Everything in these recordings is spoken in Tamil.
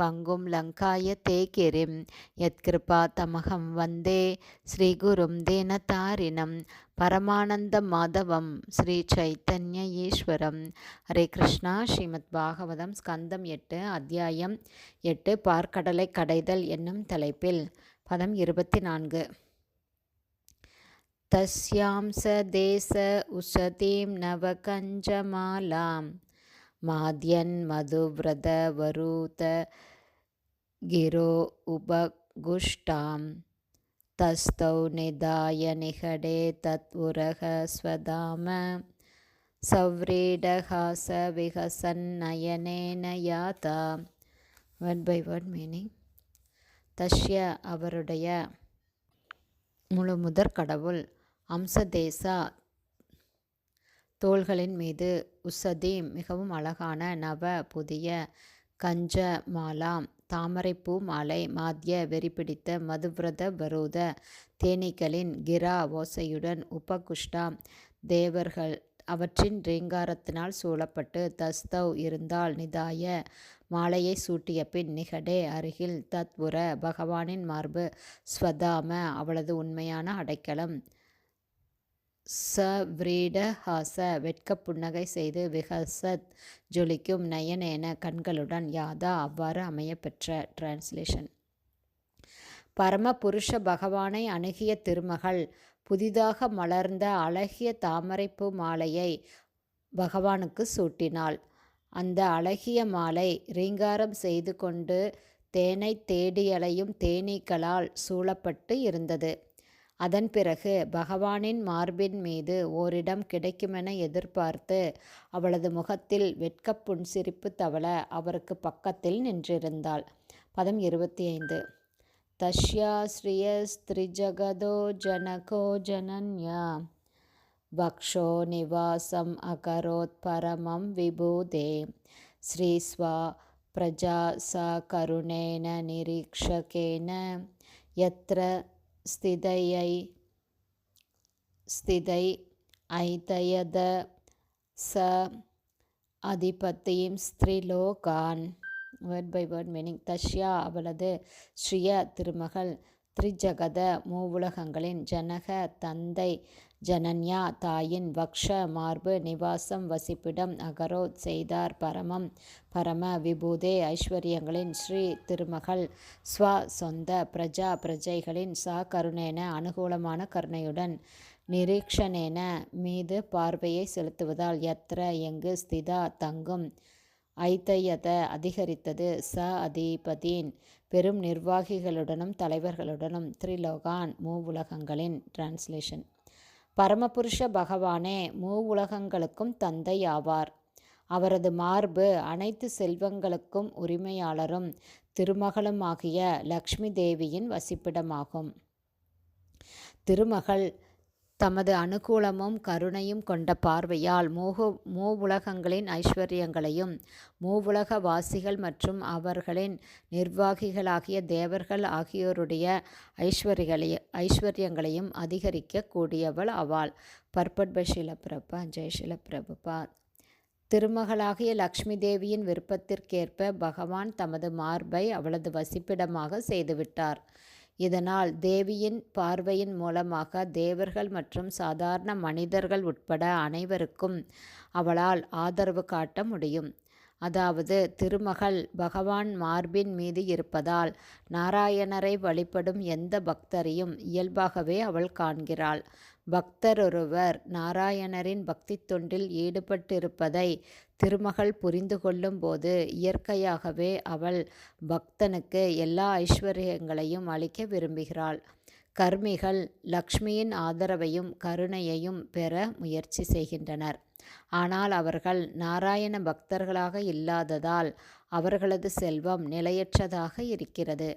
பங்கும் லங்காய தே கிரிம் யத்கிருபா தமகம் வந்தே ஸ்ரீகுரும் தீனதாரிணம் பரமானந்த மாதவம் ஸ்ரீ சைத்தன்ய ஈஸ்வரம். ஹரே கிருஷ்ணா. ஸ்ரீமத் பாகவதம் ஸ்கந்தம் எட்டு அத்தியாயம் எட்டு பார்க்கடலை கடைதல் என்னும் தலைப்பில். பதம் இருபத்தி நான்கு தஸ்யாம் ச தேச உசதீம் நவகஞ்சமாலாம் गिरो उपगुष्टां तस्थौ निधाय निहडे तत्पुरः स्वधाम सव्रीडहासविहसन्नयनेन याता வேர்ட் பை வேர்ட் மீனிங் தஷ்ய அவருடைய முழு முதற் கடவுள் அம்சதேசா தோள்களின் மீது உசதீம் மிகவும் அழகான நவ புதிய கஞ்ச மாலாம் தாமரைப்பூ மாலை மாத்திய வெறிபிடித்த மதுவிரத பரூத தேனீக்களின் கிரா ஓசையுடன் உபகுஷ்டா தேவர்கள். அவற்றின் ரீங்காரத்தினால் சூழப்பட்டு தஸ்தவ் இருந்தால் நிதாய மாலையை சூட்டிய பின் நிகடே அருகில் தத்புர பகவானின் மார்பு ஸ்வதாம அவளது உண்மையான அடைக்கலம். ச சவ்ரீடஹாச வெட்கப் புன்னகை செய்து விஹசத் ஜொலிக்கும் நயனேன கண்களுடன் யாதா அவ்வாறு அமையப்பெற்ற டிரான்ஸ்லேஷன் பரம புருஷ பகவானை அணுகிய திருமகள் புதிதாக மலர்ந்த அழகிய தாமரைப்பூ மாலையை பகவானுக்கு சூட்டினாள். அந்த அழகிய மாலை ரீங்காரம் செய்து கொண்டு தேனை தேடியலையும் தேனீக்களால் சூழப்பட்டு இருந்தது. அதன் பிறகு பகவானின் மார்பின் மீது ஓரிடம் கிடைக்குமென எதிர்பார்த்து அவளது முகத்தில் வெட்கப் புன்சிரிப்பு தவள அவருக்கு பக்கத்தில் நின்றிருந்தாள். பதம் இருபத்தி ஐந்து தஷ்யா ஸ்ரீயஸ்திரிஜகதோ ஜனகோ ஜனன்யா. பக்ஷோ நிவாசம் அகரோத் பரமம் விபூதே. ஸ்ரீஸ்வா பிரஜா ச கருணேன நிரீக்ஷகேன. யத்ர ஸ்திதையை ஸ்திதை ஐதயத ச அதிபத்தியம் ஸ்திரீலோகான் வேர்ட் பை வேர்ட் மீனிங் தஷ்யா அவளது ஸ்ரீய திருமகள் த்ரிஜகத மூவுலகங்களின் ஜனக தந்தை ஜனன்யா தாயின் வக்ஷ மார்பு நிவாசம் வசிப்பிடம் அகரோத் செய்தார் பரமம். பரம விபூதே ஐஸ்வர்யங்களின் ஸ்ரீ திருமகள். ஸ்வ சொந்த பிரஜா பிரஜைகளின் சா கருணேன அனுகூலமான கருணையுடன் நிரீக்ஷனேன மீது பார்வையை செலுத்துவதால் எத்திர எங்கு ஸ்திதா தங்கும் ஐத்தையத அதிகரித்தது. ச அதிபதியின் பெரும் நிர்வாகிகளுடனும் தலைவர்களுடனும் த்ரிலோகான் மூவுலகங்களின் டிரான்ஸ்லேஷன். பரமபுருஷ பகவானே மூவுலகங்களுக்கும் தந்தை ஆவார் அவரது மார்பு அனைத்து செல்வங்களுக்கும் உரிமையாளரும் திருமகளுமாகிய லக்ஷ்மி தேவியின் வசிப்பிடமாகும். திருமகள் தமது அனுகூலமும் கருணையும் கொண்ட பார்வையால் மூகு மூவுலகங்களின் ஐஸ்வர்யங்களையும் மூவுலக வாசிகள் மற்றும் அவர்களின் நிர்வாகிகளாகிய தேவர்கள் ஆகியோருடைய ஐஸ்வர்யங்களை ஐஸ்வர்யங்களையும் அதிகரிக்க கூடியவள் ஆவாள் பர்பட் பஷில பிரபா ஜெயசில பிரபுபா திருமகளாகிய லக்ஷ்மி தேவியின் விருப்பத்திற்கேற்ப பகவான் தமது மார்பை அவளது வசிப்பிடமாக செய்துவிட்டார். இதனால் தேவியின் பார்வையின் மூலமாக தேவர்கள் மற்றும் சாதாரண மனிதர்கள் உட்பட அனைவருக்கும் அவளால் ஆதரவு காட்ட முடியும். அதாவது திருமகள் பகவான் மார்பின் மீது இருப்பதால் நாராயணரை வழிபடும் எந்த பக்தரையும் இயல்பாகவே அவள் காண்கிறாள். பக்தர் ஒருவர் நாராயணரின் பக்தி தொண்டில் ஈடுபட்டிருப்பதை திருமகள் புரிந்து கொள்ளும்போது இயற்கையாகவே அவள் பக்தனுக்கு எல்லா ஐஸ்வர்யங்களையும் அளிக்க விரும்புகிறாள். கர்மிகள் லக்ஷ்மியின் ஆதரவையும் கருணையையும் பெற முயற்சி செய்கின்றனர். ஆனால் அவர்கள் நாராயண பக்தர்களாக இல்லாததால் அவர்களது செல்வம் நிலையற்றதாக இருக்கிறது.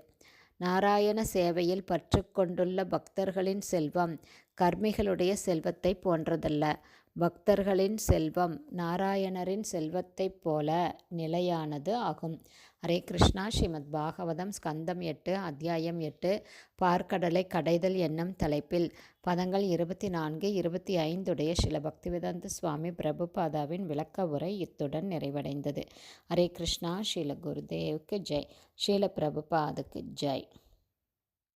நாராயண சேவையில் பற்று கொண்டுள்ள பக்தர்களின் செல்வம் கர்மிகளுடைய செல்வத்தை போன்றதல்ல. பக்தர்களின் செல்வம் நாராயணரின் செல்வத்தைப் போல நிலையானது ஆகும். ஹரே கிருஷ்ணா. ஸ்ரீமத் பாகவதம் ஸ்கந்தம் எட்டு அத்தியாயம் எட்டு பார்க்கடலை கடைதல் என்னும் தலைப்பில். பதங்கள் இருபத்தி நான்கு இருபத்தி ஐந்துடைய சில பக்திவேதாந்த சுவாமி பிரபுபாதாவின் விளக்க உரை இத்துடன் நிறைவடைந்தது. ஹரே கிருஷ்ணா. ஸ்ரீல குருதேவுக்கு ஜெய். ஸ்ரீல பிரபுபாதுக்கு ஜெய்.